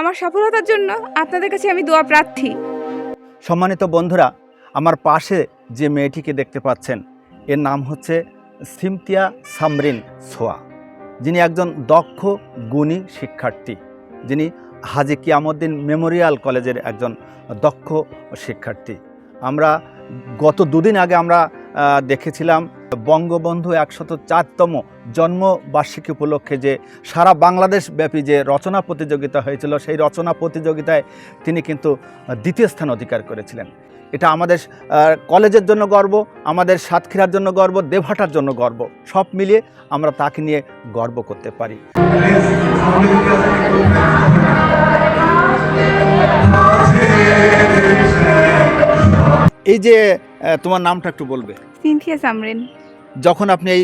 আমার সফলতার জন্য আপনাদের কাছে আমি দোয়া প্রার্থী। সম্মানিত বন্ধুরা, আমার পাশে যে মেয়েটিকে দেখতে পাচ্ছেন, এর নাম হচ্ছে সিমতিয়া সামরিন সোয়া। যিনি একজন দক্ষ, গুণী শিক্ষার্থী। যিনি হাজি কিয়ামুদ্দিন মেমোরিয়াল কলেজের একজন দক্ষ শিক্ষার্থী। আমরা গত দুদিন আগে আমরা দেখেছিলাম বঙ্গবন্ধু একশত চারতম জন্মবার্ষিকী উপলক্ষে যে সারা বাংলাদেশ ব্যাপী যে রচনা প্রতিযোগিতা হয়েছিল, সেই রচনা প্রতিযোগিতায় তিনি কিন্তু দ্বিতীয় স্থান অধিকার করেছিলেন। এটা আমাদের কলেজের জন্য গর্ব, আমাদের সাতক্ষীরার জন্য গর্ব দেভাটার জন্য গর্ব, সব মিলিয়ে আমরা তাকে নিয়ে গর্ব করতে পারি। এই যে তোমার নামটা একটু বলবে। সিনথিয়া সামরেন। যখন আপনি এই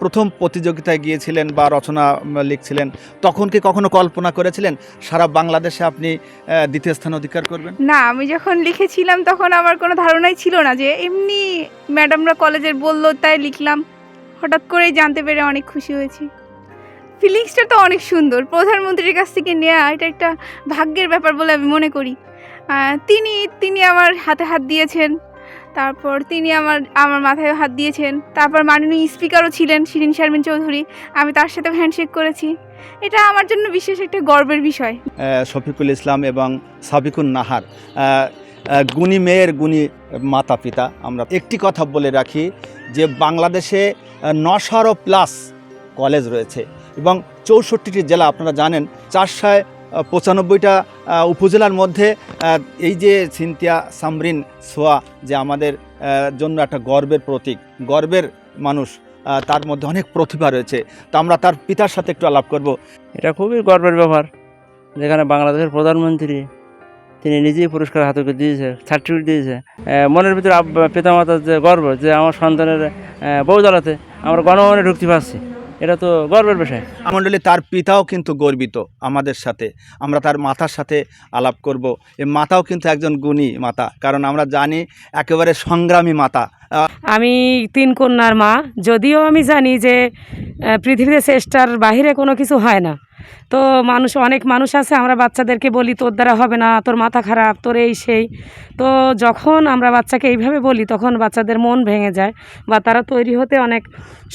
প্রথম প্রতিযোগিতায় গিয়েছিলেন বা রচনা লিখছিলেন তখন কি কখনো কল্পনা করেছিলেন সারা বাংলাদেশে আপনি দ্বিতীয় স্থান অধিকার করবেন? না আমি যখন লিখেছিলাম তখন আমার কোনো ধারণাই ছিল না যে এমনি ম্যাডামরা কলেজের বলল তাই লিখলাম। হঠাৎ করেই জানতে পেরে অনেক খুশি হয়েছি। ফিলিংসটা তো অনেক সুন্দর। প্রধানমন্ত্রীর কাছ থেকে নেওয়া এটা একটা ভাগ্যের ব্যাপার বলে আমি মনে করি। তিনি তিনি আমার হাতে হাত দিয়েছেন। তারপর তিনি আমার আমার মাথায় হাত দিয়েছেন। তারপর মাননীয় স্পিকারও ছিলেন শিরিন শারমিন চৌধুরী। আমি তার সাথে হ্যান্ডশেক করেছি। এটা আমার জন্য বিশেষ একটা গর্বের বিষয়। শফিকুল ইসলাম এবং সাবিকুন নাহার গুণী মেয়ের গুণী মাতা পিতা আমরা একটি কথা বলে রাখি যে বাংলাদেশে নশারও প্লাস কলেজ রয়েছে এবং চৌষট্টিটি জেলা, আপনারা জানেন, চারশায় পঁচানব্বইটা উপজেলার মধ্যে এই যে সিনতিয়া সামরিন, সোয়া যে আমাদের জন্য একটা গর্বের প্রতীক, গর্বের মানুষ তার মধ্যে অনেক প্রতিভা রয়েছে। তো আমরা তার পিতার সাথে একটু আলাপ করব। এটা খুবই গর্বের ব্যাপার, যেখানে বাংলাদেশের প্রধানমন্ত্রী, তিনি নিজেই পুরস্কার হাতে দিয়েছে সার্টিফিকেট দিয়েছে। মনের ভিতরে পিতামাতার যে গর্ব, যে আমার সন্তানের বউ জ্বালাতে আমরা গণভবনে ঢুকতে পারছি। এটা তো গর্বের বিষয়। মণ্ডলী তার পিতাও কিন্তু গর্বিত আমাদের সাথে। আমরা তার মাতার সাথে আলাপ করব। এই মাতাও কিন্তু একজন গুণী মাতা কারণ আমরা জানি একেবারে সংগ্রামী মাতা। আমি তিন কন্যার মা যদিও আমি জানি যে পৃথিবীতে চেষ্টার বাহিরে কোনো কিছু হয় না। তো মানুষ, অনেক মানুষ আছে, আমরা বাচ্চাদেরকে বলি, তোর দ্বারা হবে না, তোর মাথা খারাপ, তোর এই সেই। তো যখন আমরা বাচ্চাকে এইভাবে বলি, তখন বাচ্চাদের মন ভেঙে যায় বা তারা তৈরি হতে অনেক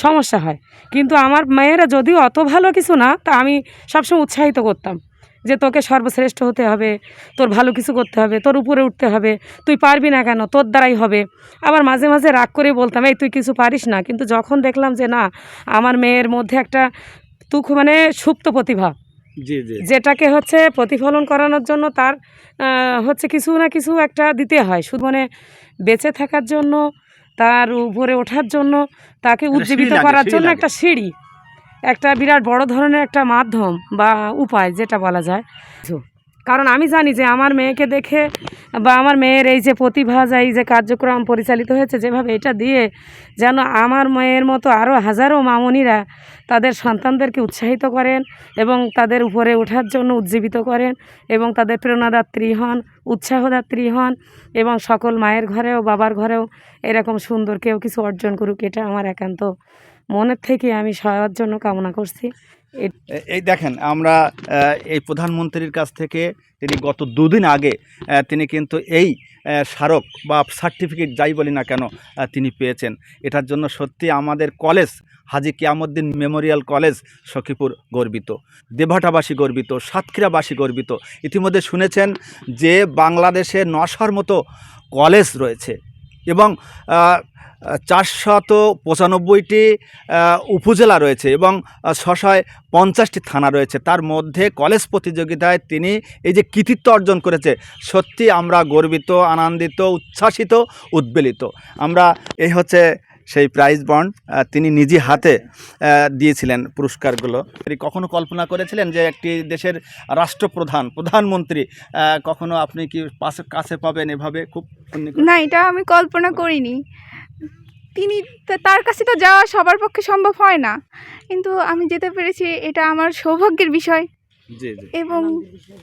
সমস্যা হয়। কিন্তু আমার মেয়েরা যদিও অত ভালো কিছু না, তা আমি সবসময় উৎসাহিত করতাম যে, তোকে সর্বশ্রেষ্ঠ হতে হবে, তোর ভালো কিছু করতে হবে, তোর উপরে উঠতে হবে, তুই পারবি না কেন, তোর দ্বারাই হবে। আবার মাঝে মাঝে রাগ করে বলতাম, এই, তুই কিছু পারিস না। কিন্তু যখন দেখলাম যে, না, আমার মেয়ের মধ্যে একটা তুক মানে সুপ্ত প্রতিভা। যেটাকে হচ্ছে প্রতিফলন করানোর জন্য তার হচ্ছে কিছু না কিছু একটা দিতে হয়। শুধু মানে বেঁচে থাকার জন্য তার উপরে ওঠার জন্য তাকে উজ্জীবিত করার জন্য একটা সিঁড়ি। একটা বিরাট বড় ধরনের একটা মাধ্যম বা উপায় যেটা বলা যায়। কারণ আমি জানি যে আমার মেয়েকে দেখে বা আমার মেয়ের এই যে প্রতিভা এই যে কার্যক্রম পরিচালিত হয়েছে, যেভাবে এটা দিয়ে যেন আমার মেয়ের মতো আরও হাজারো মামনিরা তাদের সন্তানদেরকে উৎসাহিত করেন এবং তাদের উপরে ওঠার জন্য উজ্জীবিত করেন এবং তাদের প্রেরণাদাত্রী হন, উৎসাহদাত্রী হন এবং সকল মায়ের ঘরেও, বাবার ঘরেও এরকম সুন্দর কেউ কিছু অর্জন করুক, এটা আমার একান্ত মনের থেকে আমি সবার জন্য কামনা করছি। এই দেখেন, আমরা এই প্রধানমন্ত্রীর কাছ থেকে তিনি গত দুদিন আগে তিনি কিন্তু এই স্মারক বা সার্টিফিকেট যাই বলি না কেন তিনি পেয়েছেন। এটার জন্য সত্যি আমাদের college, Haji Kiyamuddin memorial college Sakhipur গর্বিত, দেভাটাবাসী গর্বিত, সাতক্ষীরাবাসী গর্বিত। ইতিমধ্যে শুনেছেন যে বাংলাদেশে নশার মতো কলেজ রয়েছে। এবং চারশত পঁচানব্বইটি উপজেলা রয়েছে এবং ছশয় পঞ্চাশটি থানা রয়েছে। তার মধ্যে কলেজ প্রতিযোগিতায় তিনি এই যে কৃতিত্ব অর্জন করেছে সত্যি আমরা গর্বিত, আনন্দিত, উচ্ছ্বাসিত, উদ্বেলিত। আমরা, এই হচ্ছে সেই প্রাইজ বন্ড তিনি নিজে হাতে দিয়েছিলেন পুরস্কারগুলো। তিনি কখনো কল্পনা করেছিলেন যে একটি দেশের রাষ্ট্রপ্রধান প্রধানমন্ত্রী কখনো আপনি কি পাশে কাছে পাবেন এভাবে? খুব না এটা আমি কল্পনা করিনি। তিনি তার কাছে তো যাওয়া সবার পক্ষে সম্ভব হয় না। কিন্তু আমি যেতে পেরেছি এটা আমার সৌভাগ্যের বিষয়। এবং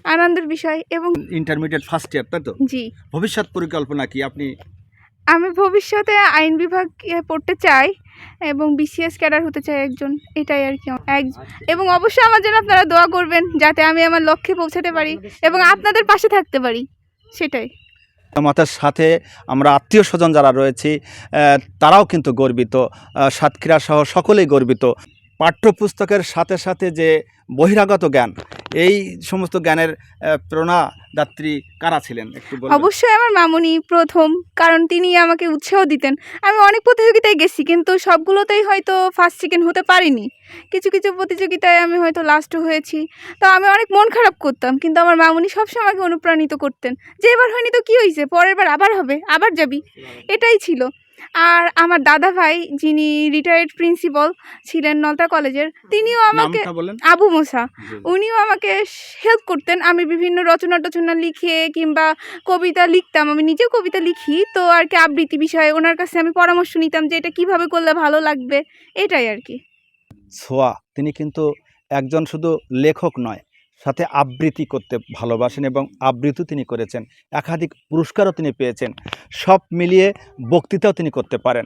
আনন্দের বিষয়। এবং ইন্টারমিডিয়েট ফার্স্ট ইয়ার তাই তো? জি। ভবিষ্যৎ পরিকল্পনা কি? আপনি আমি ভবিষ্যতে আইন বিভাগ পড়তে চাই এবং বিসিএস ক্যাডার হতে চাই একজন এটাই আর কি এক এবং অবশ্যই আমার জন্য আপনারা দোয়া করবেন যাতে আমি আমার লক্ষ্যে পৌঁছাতে পারি এবং আপনাদের পাশে থাকতে পারি সেটাই। মাতার সাথে আমরা আত্মীয় স্বজন যারা রয়েছি তারাও কিন্তু গর্বিত সাতক্ষীরা সহ সকলেই গর্বিত। পাঠ্যপুস্তকের সাথে সাথে যে বহিরাগত জ্ঞান এই সমস্ত জ্ঞানের আহ, প্রেরণাদাত্রী কারা ছিলেন? একটু অবশ্যই আমার মামুনি প্রথম কারণ তিনি আমাকে উৎসাহ দিতেন। আমি অনেক প্রতিযোগিতায় গেছি কিন্তু সবগুলোতেই হয়তো ফার্স্ট সেকেন্ড হতে পারিনি। কিছু কিছু প্রতিযোগিতায় আমি হয়তো লাস্টও হয়েছি। তো আমি অনেক মন খারাপ করতাম কিন্তু আমার মামুনি সবসময় আমাকে অনুপ্রাণিত করতেন। যে এবার হয়নি তো কী হয়েছে পরের বার আবার হবে আবার যাবি। এটাই ছিল। আর আমার দাদা ভাই যিনি রিটায়ার্ড প্রিন্সিপাল ছিলেন নলতা কলেজের তিনিও আমাকে আবু মোসা। উনিও আমাকে হেল্প করতেন। আমি বিভিন্ন রচনা টচনা লিখে কিংবা কবিতা লিখতাম। আমি নিজেও কবিতা লিখি। তো আর কি আবৃত্তি বিষয়ে ওনার কাছে আমি পরামর্শ নিতাম যে এটা কীভাবে করলে ভালো লাগবে এটাই আর কি। ছোয়া তিনি কিন্তু একজন শুধু লেখক নয় সাথে আবৃত্তি করতে ভালোবাসেন এবং আবৃত্তি তিনি করেছেন। একাধিক পুরস্কারও তিনি পেয়েছেন। সব মিলিয়ে বক্তৃতাও তিনি করতে পারেন।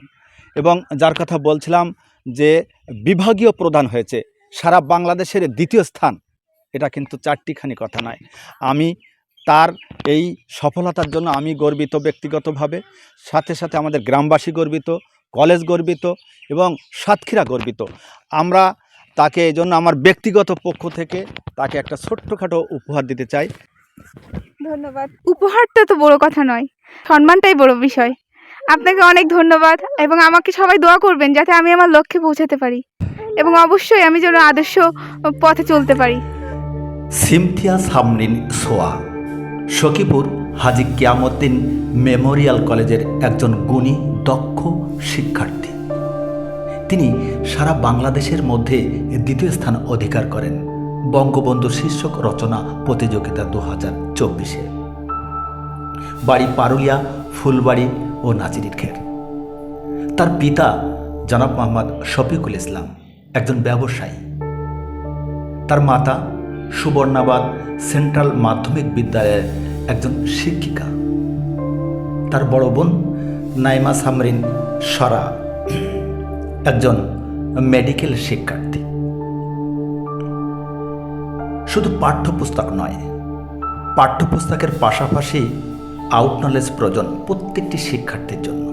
এবং যার কথা বলছিলাম যে বিভাগীয় প্রধান হয়েছে, সারা বাংলাদেশের দ্বিতীয় স্থান, এটা কিন্তু চারটিখানি কথা নয়। আমি তার এই সফলতার জন্য আমি গর্বিত ব্যক্তিগতভাবে, সাথে সাথে আমাদের গ্রামবাসী গর্বিত, কলেজ গর্বিত এবং সাতক্ষীরা গর্বিত। আমরা তাকে এই জন্য আমার ব্যক্তিগত পক্ষ থেকে তাকে একটা ছোট্টখাটো উপহার দিতে চাই। ধন্যবাদ। উপহারটা তো বড় কথা নয় সম্মানটাই বড় বিষয়। আপনাকে অনেক ধন্যবাদ এবং আমাকে সবাই দোয়া করবেন যাতে আমি আমার লক্ষ্যে পৌঁছাতে পারি এবং অবশ্যই আমি যেন আদর্শ পথে চলতে পারি। সিমথিয়া সামরিন সোয়া সখীপুর হাজি কিয়ামুদ্দিন মেমোরিয়াল কলেজের একজন গুণী দক্ষ শিক্ষার্থী। তিনি সারা বাংলাদেশের মধ্যে দ্বিতীয় স্থান অধিকার করেন। বঙ্গবন্ধু শীর্ষক রচনা প্রতিযোগিতা দু হাজার চব্বিশে। বাড়ি পারুলিয়া, ফুলবাড়ি ও নাজিরির খের। তার পিতা জনাব মোহাম্মদ শফিকুল ইসলাম একজন ব্যবসায়ী। তার মাতা সুবর্ণাবাদ সেন্ট্রাল মাধ্যমিক বিদ্যালয়ের একজন শিক্ষিকা। তার বড় বোন নাইমা সামরিন সরা একজন মেডিকেল শিক্ষার্থী। শুধু পাঠ্যপুস্তক নয়, পাঠ্যপুস্তকের পাশাপাশি আউট নলেজ প্রয়োজন প্রত্যেকটি শিক্ষার্থীর জন্য।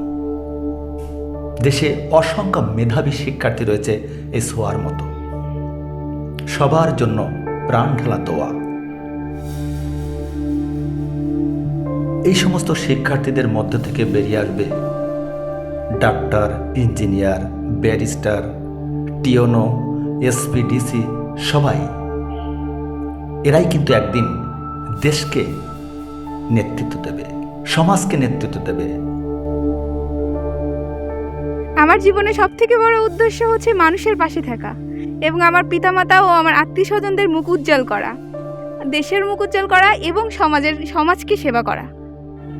দেশে অসংখ্য মেধাবী শিক্ষার্থী রয়েছে এই সোয়ার মতো। সবার জন্য প্রাণ ঢালা দোয়া। এই সমস্ত শিক্ষার্থীদের মধ্য থেকে বেরিয়ে আসবে ডাক্তার, ইঞ্জিনিয়ার ব্যারিস্টার, টিওনো এসপিডিসি সবাই। এরাই কিন্তু একদিন দেশকে নেতৃত্ব দেবে, সমাজকে নেতৃত্ব দেবে। আমার জীবনে সব থেকে বড় উদ্দেশ্য হচ্ছে মানুষের পাশে থাকা এবং আমার পিতামাতা ও আমার আত্মীয় স্বজনদের মুখ উজ্জ্বল করা, দেশের মুখ উজ্জ্বল করা এবং সমাজের, সমাজকে সেবা করা।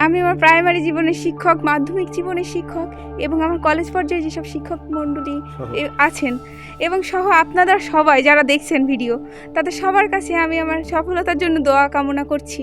আমি আমার প্রাইমারি জীবনের শিক্ষক মাধ্যমিক জীবনের শিক্ষক এবং আমার কলেজ পর্যায়ে যেসব শিক্ষক মণ্ডলী এ- আছেন এবং সহ আপনারা সবাই যারা দেখছেন ভিডিও তাদের সবার কাছে আমি আমার সফলতার জন্য দোয়া কামনা করছি।